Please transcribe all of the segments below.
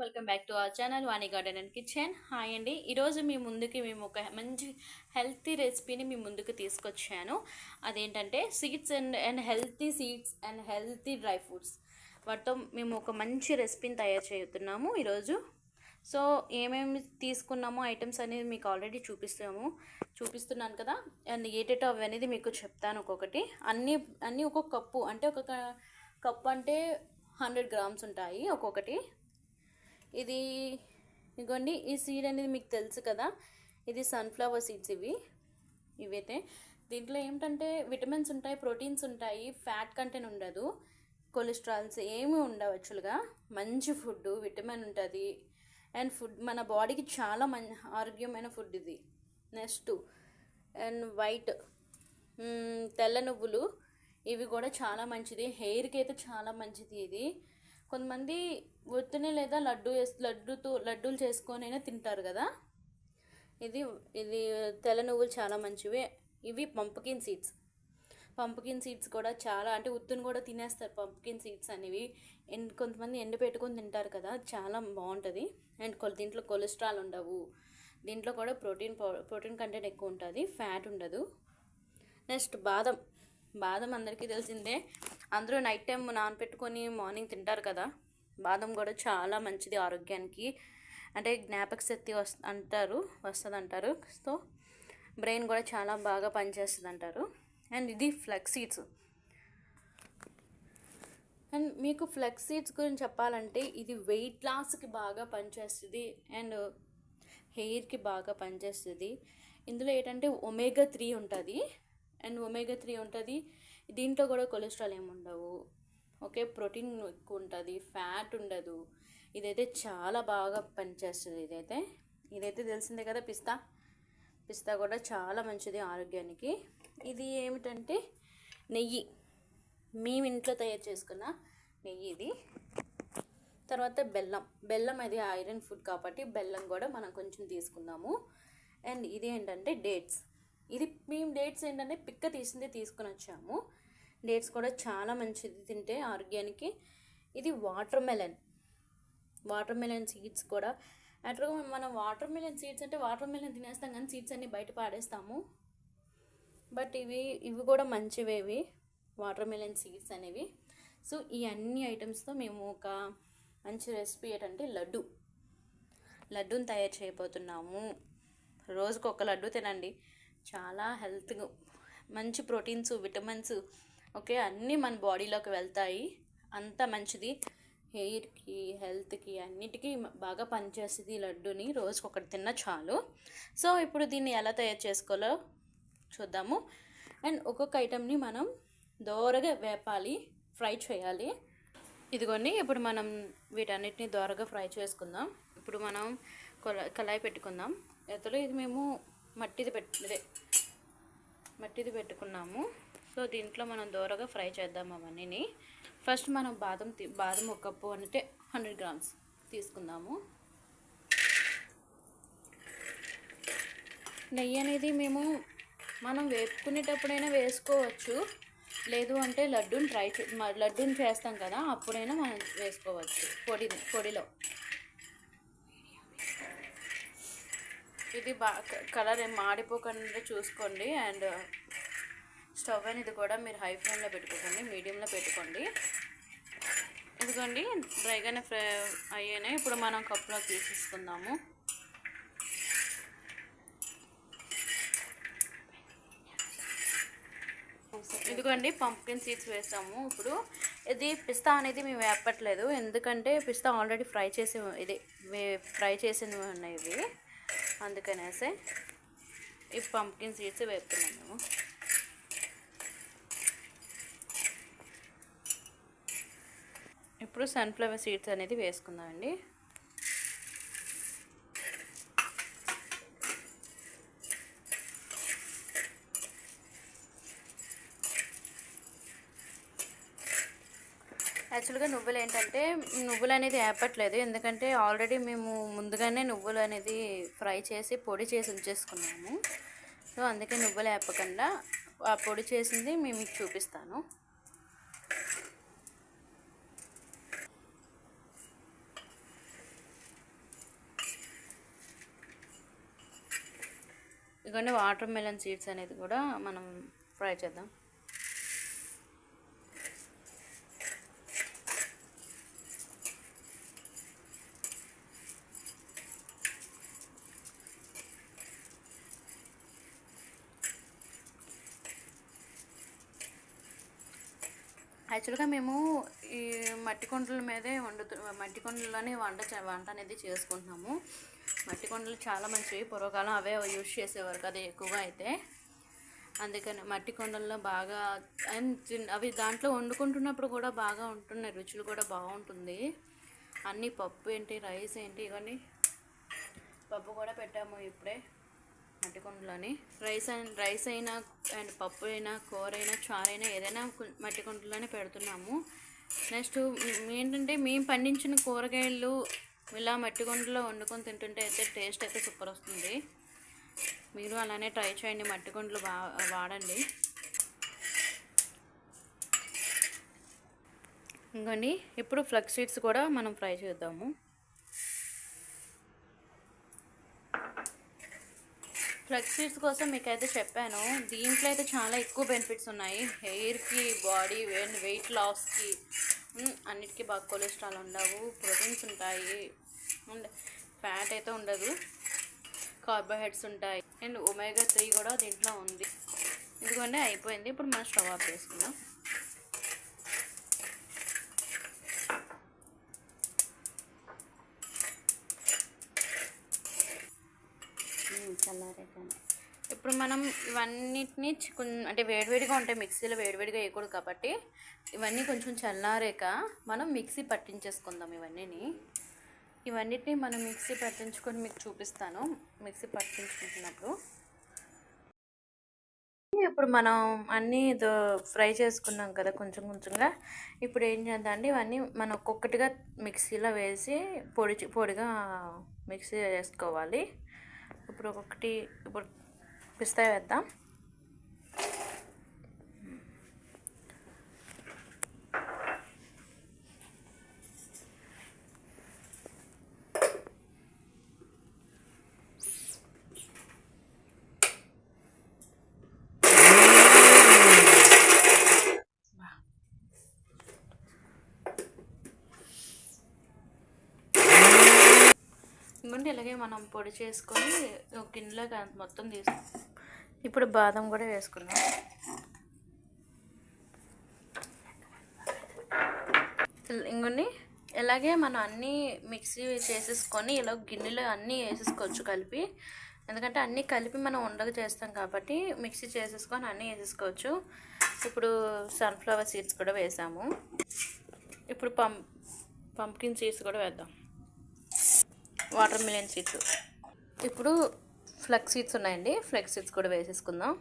Welcome back to our channel Vani garden and kitchen hi అండి ఈరోజు మీ ముందుకి మేము ఒక మంచి హెల్తీ రెసిపీని మీ ముందుకు తీసుకొచ్చాను. అదేంటంటే seeds and and healthy seeds and healthy dry fruits వాటితో మేము ఒక మంచి రెసిపీని తయారు చేస్తున్నాము ఈరోజు. సో ఏమేమి తీసుకున్నామో ఐటమ్స్ అనేది మీకు ఆల్రెడీ చూపిస్తాము. చూపిస్తున్నాను కదా. అండ్ ఏటేటో అవి అనేది మీకు చెప్తాను ఒక్కొక్కటి. అన్నీ అన్నీ ఒక్కొక్క కప్పు అంటే ఒక్కొక్క కప్పు అంటే హండ్రెడ్ గ్రామ్స్ ఉంటాయి ఒక్కొక్కటి. ఇది ఇగోండి ఈ సీడ్ అనేది మీకు తెలుసు కదా. ఇది సన్ఫ్లవర్ సీడ్స్ ఇవి. ఇవైతే దీంట్లో ఏమిటంటే విటమిన్స్ ఉంటాయి ప్రోటీన్స్ ఉంటాయి ఫ్యాట్ కంటెంట్ ఉండదు కొలెస్ట్రాల్స్ ఏమి ఉండవు యాక్చువల్గా మంచి ఫుడ్ విటమిన్ ఉంటుంది. అండ్ ఫుడ్ మన బాడీకి చాలా మం ఆరోగ్యమైన ఫుడ్ ఇది. నెక్స్ట్ అండ్ వైట్ తెల్ల నువ్వులు ఇవి కూడా చాలా మంచిది. హెయిర్కి అయితే చాలా మంచిది ఇది. కొంతమంది ఒత్తినే లేదా లడ్డు వేసి లడ్డుతో లడ్డూలు చేసుకొని అయినా తింటారు కదా? ఇది ఇది తెల్ల నువ్వులు చాలా మంచివి. ఇవి పంపకిన్ సీడ్స్. పంపకిన్ సీడ్స్ కూడా చాలా అంటే ఉత్తుని కూడా తినేస్తారు పంపకిన్ సీడ్స్ అనేవి. ఎండ్ కొంతమంది ఎండు పెట్టుకొని తింటారు కదా చాలా బాగుంటుంది. అండ్ కొ దీంట్లో కొలెస్ట్రాల్ ఉండవు. దీంట్లో కూడా ప్రోటీన్ ప్రోటీన్ కంటెంట్ ఎక్కువ ఉంటుంది ఫ్యాట్ ఉండదు. నెక్స్ట్ బాదం. బాదం అందరికీ తెలిసిందే. అందరూ నైట్ టైం నానపెట్టుకొని మార్నింగ్ తింటారు కదా. బాదం కూడా చాలా మంచిది ఆరోగ్యానికి. అంటే జ్ఞాపక శక్తి వస్ అంటారు వస్తుంది అంటారు సో బ్రెయిన్ కూడా చాలా బాగా పనిచేస్తుంది అంటారు అండ్ ఇది ఫ్లెక్స్ సీడ్స్. అండ్ మీకు ఫ్లెక్స్ సీడ్స్ గురించి చెప్పాలంటే ఇది వెయిట్ లాస్కి బాగా పనిచేస్తుంది అండ్ హెయిర్కి బాగా పనిచేస్తుంది. ఇందులో ఏంటంటే ఒమేగా త్రీ ఉంటుంది. అండ్ ఒమేగా త్రీ ఉంటుంది. దీంట్లో కూడా కొలెస్ట్రాల్ ఏమి ఉండవు. ఓకే ప్రోటీన్ ఎక్కువ ఉంటుంది ఫ్యాట్ ఉండదు. ఇదైతే చాలా బాగా పనిచేస్తుంది ఇదైతే. ఇదైతే తెలిసిందే కదా పిస్తా. పిస్తా కూడా చాలా మంచిది ఆరోగ్యానికి. ఇది ఏమిటంటే నెయ్యి. మేము ఇంట్లో తయారు చేసుకున్న నెయ్యి ఇది. తర్వాత బెల్లం. బెల్లం అది ఐరన్ ఫుడ్ కాబట్టి బెల్లం కూడా మనం కొంచెం తీసుకుందాము. అండ్ ఇది ఏంటంటే డేట్స్. ఇది మేము డేట్స్ ఏంటంటే పిక్క తీసిందే తీసుకుని వచ్చాము. డేట్స్ కూడా చాలా మంచిది తింటే ఆరోగ్యానికి. ఇది watermelon. Watermelon seeds కూడా. యాక్చువల్గా మనం వాటర్ మెలన్ సీడ్స్ అంటే వాటర్ మెలన్ తినేస్తాం కానీ సీడ్స్ అన్నీ బయట పాడేస్తాము. బట్ ఇవి ఇవి కూడా మంచివేవి వాటర్ మెలన్ సీడ్స్ అనేవి. సో ఈ అన్ని ఐటమ్స్తో మేము ఒక మంచి రెసిపీ ఏంటంటే లడ్డు. లడ్డూని తయారు చేయబోతున్నాము. రోజుకు ఒక లడ్డు తినండి. చాలా హెల్త్గా మంచి ప్రోటీన్స్ విటమిన్స్ ఓకే అన్నీ మన బాడీలోకి వెళ్తాయి. అంత మంచిది. హెయిర్కి హెల్త్కి అన్నిటికీ బాగా పనిచేస్తుంది ఈ లడ్డుని. రోజుకి ఒకటి తిన్నా చాలు. సో ఇప్పుడు దీన్ని ఎలా తయారు చేసుకోవాలో చూద్దాము. అండ్ ఒక్కొక్క ఐటెంని మనం దోరగా వేపాలి ఫ్రై చేయాలి. ఇదిగోండి ఇప్పుడు మనం వీటన్నిటిని దోరగా ఫ్రై చేసుకుందాం. ఇప్పుడు మనం కొల కళాయి పెట్టుకుందాం. ఎతలో ఇది మేము మట్టిది పెట్టి మట్టిది పెట్టుకున్నాము. సో దీంట్లో మనం దోరగా ఫ్రై చేద్దాం అవన్నీని. ఫస్ట్ మనం బాదం బాదం ఒక కప్పు అంటే హండ్రెడ్ గ్రామ్స్ తీసుకుందాము. నెయ్యి అనేది మేము మనం వేపుకునేటప్పుడైనా వేసుకోవచ్చు. లేదు అంటే లడ్డూని ట్రై చే లడ్డూని చేస్తాం కదా అప్పుడైనా మనం వేసుకోవచ్చు పొడి పొడిలో. ఇది బాగా కలర్ ఏం మాడిపోకుండా చూసుకోండి అండ్ స్టవ్ అనేది కూడా మీరు హై ఫ్లేమ్లో పెట్టుకోకండి మీడియంలో పెట్టుకోండి. ఇదిగోండి డ్రైగానే ఫ్రై అయ్యాయి ఇప్పుడు మనం కప్పులో తీసేసుకుందాము. ఇదిగోండి పంప్కిన్ సీడ్స్ వేసాము. ఇప్పుడు ఇది పిస్తా అనేది మేము వేపట్లేదు. ఎందుకంటే పిస్తా ఆల్రెడీ ఫ్రై చేసి ఇది ఫ్రై చేసినవి ఉన్నాయి ఇవి. అందుకనేసి ఈ పంప్కిన్ సీడ్స్ వేపుతున్నాం ఇప్పుడు సన్ఫ్లవర్ సీడ్స్ అనేది వేసుకుందామండి. యాక్చువల్గా నువ్వులు ఏంటంటే నువ్వులు అనేది ఏపట్లేదు ఎందుకంటే ఆల్రెడీ మేము ముందుగానే నువ్వులు అనేది ఫ్రై చేసి పొడి చేసి ఉంచేసుకున్నాము. సో అందుకే నువ్వులు ఏపకుండా ఆ పొడి చేసింది మేము మీకు చూపిస్తాను. ఇదిగోండి వాటర్ మెలన్ సీడ్స్ అనేది కూడా మనం ఫ్రై చేద్దాం. యాక్చువల్గా మేము ఈ మట్టి కొండల మీదే వండుతు మట్టి కొండలోనే వంట వంట అనేది చేసుకుంటున్నాము. మట్టి కొండలు చాలా మంచివి. పూర్వకాలం అవే యూజ్ చేసేవారు కదా ఎక్కువగా అయితే. అందుకని మట్టి కొండల్లో బాగా అండ్ చిన్న- అవి దాంట్లో వండుకుంటున్నప్పుడు కూడా బాగా ఉంటున్నాయి. రుచులు కూడా బాగుంటుంది. అన్నీ పప్పు ఏంటి రైస్ ఏంటి ఇవన్నీ పప్పు కూడా పెట్టాము ఇప్పుడే మట్టి కుండలోని. రైస్ అండ్ రైస్ అయినా అండ్ పప్పు అయినా కూర అయినా చారైనా ఏదైనా మట్టి కుండలోనే పెడుతున్నాము. నెక్స్ట్ ఏంటంటే మేము పండించిన కూరగాయలు ఇలా మట్టి గుండెలో వండుకొని తింటుంటే అయితే టేస్ట్ అయితే సూపర్ వస్తుంది. మీరు అలానే ట్రై చేయండి మట్టి గుండెలు వాడండి. ఇంకోండి ఇప్పుడు ఫ్లక్స్ సీడ్స్ కూడా మనం ఫ్రై చేద్దాము. ఫ్లక్స్ సీడ్స్ కోసం మీకు అయితే చెప్పాను దీంట్లో అయితే చాలా ఎక్కువ బెనిఫిట్స్ ఉన్నాయి. హెయిర్కి బాడీ అండ్ వెయిట్ లాస్కి. అన్నిటికీ బాగా కొలెస్ట్రాల్ ఉండవు ప్రోటీన్స్ ఉంటాయి. అండ్ ఫ్యాట్ అయితే ఉండదు. కార్బోహైడ్రేట్స్ ఉంటాయి. అండ్ ఒమేగా త్రీ కూడా దీంట్లో ఉంది. ఎందుకంటే అయిపోయింది. ఇప్పుడు మనం స్టవ్ ఆఫ్ చేసుకుందాం చల్లారేగానే ఇప్పుడు మనం ఇవన్నిటిని చి- అంటే వేడివేడిగా ఉంటాయి మిక్సీలో వేడివేడిగా వేయకూడదు కాబట్టి ఇవన్నీ కొంచెం చల్లారాక మనం మిక్సీ పట్టించేసుకుందాం ఇవన్నీని. ఇవన్నిటిని మనం మిక్సీ పట్టించుకొని మీకు చూపిస్తాను. మిక్సీ పట్టించుకుంటున్నప్పుడు ఇప్పుడు మనం అన్నీ దో- ఫ్రై చేసుకున్నాం కదా కొంచెం కొంచెంగా. ఇప్పుడు ఏం చేద్దాం ఇవన్నీ మనం ఒక్కొక్కటిగా మిక్సీలో వేసి పొడి పొడిగా మిక్సీ వేసుకోవాలి ఇప్పుడు ఒక్కొక్కటి ఇప్పుడు పిస్తా వేద్దాం. ఇంకోటి ఇలాగే మనం పొడి చేసుకొని ఒక గిన్నెలోకి మొత్తం తీసుకుంటాం ఇప్పుడు బాదం కూడా వేసుకుందాం. ఇంకొన్ని ఇలాగే మనం అన్నీ మిక్సీ చేసేసుకొని ఇలా గిన్నెలో అన్నీ వేసేసుకోవచ్చు కలిపి. ఎందుకంటే అన్నీ కలిపి మనం ఉండగా చేస్తాం కాబట్టి మిక్సీ చేసేసుకొని అన్నీ వేసేసుకోవచ్చు. ఇప్పుడు సన్ఫ్లవర్ సీడ్స్ కూడా వేసాము. ఇప్పుడు పం పంప్కిన్ సీడ్స్ కూడా వేద్దాం. వాటర్ మిలియన్ సీడ్స్ ఇప్పుడు ఫ్లెక్స్ సీడ్స్ ఉన్నాయండి. ఫ్లెక్స్ సీడ్స్ కూడా వేసేసుకుందాం.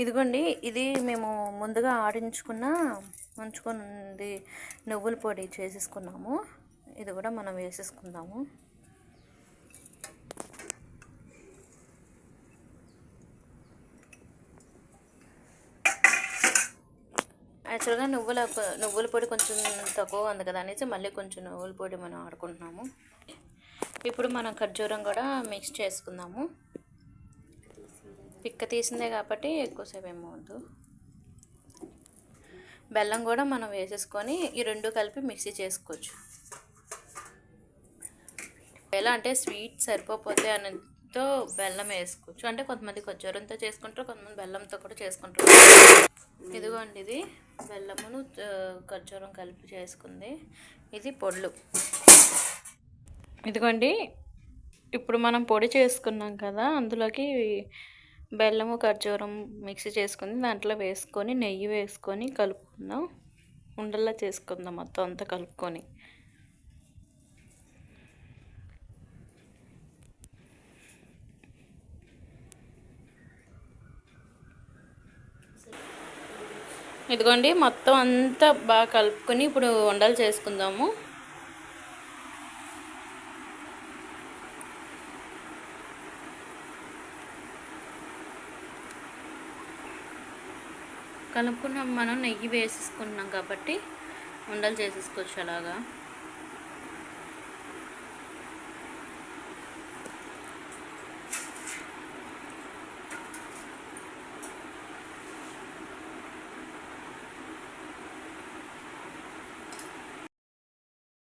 ఇదిగోండి ఇది మేము ముందుగా ఆడించుకున్న ఉంచుకున్నది నువ్వుల పొడి చేసేసుకున్నాము. ఇది కూడా మనం వేసేసుకుందాము. యాక్చువల్గా నువ్వుల నువ్వుల పొడి కొంచెం తక్కువ ఉంది కదా అనేసి మళ్ళీ కొంచెం నువ్వుల పొడి మనం ఆడుకుంటున్నాము. ఇప్పుడు మనం ఖర్జూరం కూడా మిక్స్ చేసుకుందాము. పిక్క తీసిందే కాబట్టి ఎక్కువసేపు ఏమవుద్దు బెల్లం కూడా మనం వేసేసుకొని ఈ రెండు కలిపి మిక్సీ చేసుకోవచ్చు. ఎలా అంటే స్వీట్ సరిపోతే అనేతో బెల్లం వేసుకోవచ్చు. అంటే కొంతమంది ఖర్జూరంతో చేసుకుంటారు కొంతమంది బెల్లంతో కూడా చేసుకుంటారు. ఇదిగోండి ఇది. బెల్లమును ఖర్జూరం కలిపి చేసుకుంది. ఇది పొడులు. ఇదిగోండి ఇప్పుడు మనం పొడి చేసుకున్నాం కదా అందులోకి బెల్లము ఖర్జూరం మిక్సీ చేసుకుని దాంట్లో వేసుకొని నెయ్యి వేసుకొని కలుపుకుందాం. ఉండల్లా చేసుకుందాం మొత్తం అంతా కలుపుకొని. ఇదిగోండి మొత్తం అంతా బాగా కలుపుకొని ఇప్పుడు ఉండలు చేసుకుందాము. కలుపుకున్న మనం నెయ్యి వేసేసుకున్నాం కాబట్టి ఉండలు చేసేసుకోవచ్చు అలాగా.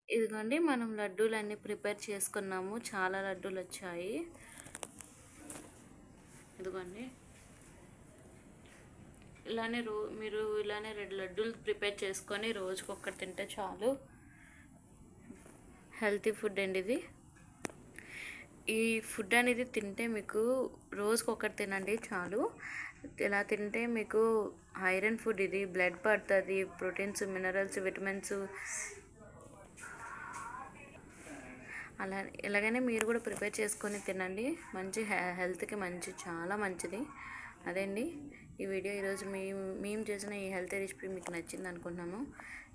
ఇదిగోండి మనం లడ్డూలు అన్నీ ప్రిపేర్ చేసుకున్నాము. చాలా లడ్డూలు వచ్చాయి ఇదిగోండి. ఇలానే రో మీరు ఇలానే రెండు లడ్డూలు ప్రిపేర్ చేసుకొని రోజుకి ఒక్కటి తింటే చాలు. హెల్తీ ఫుడ్ అండి ఇది. ఈ ఫుడ్ అనేది తింటే మీకు రోజుకి ఒకటి తినండి చాలు. ఇలా తింటే మీకు ఐరన్ ఫుడ్ ఇది బ్లడ్ పడుతుంది ప్రోటీన్స్ మినరల్స్ విటమిన్స్. అలా ఇలాగనే మీరు కూడా ప్రిపేర్ చేసుకొని తినండి. మంచి హెల్త్కి మంచి చాలా మంచిది. అదే అండి. ఈ వీడియో ఈరోజు మేము మేము చేసిన ఈ హెల్త్ రెసిపీ మీకు నచ్చింది అనుకుంటున్నాము.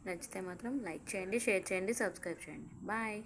నచ్చితే మాత్రం లైక్ చేయండి షేర్ చేయండి సబ్స్క్రైబ్ చేయండి. బాయ్.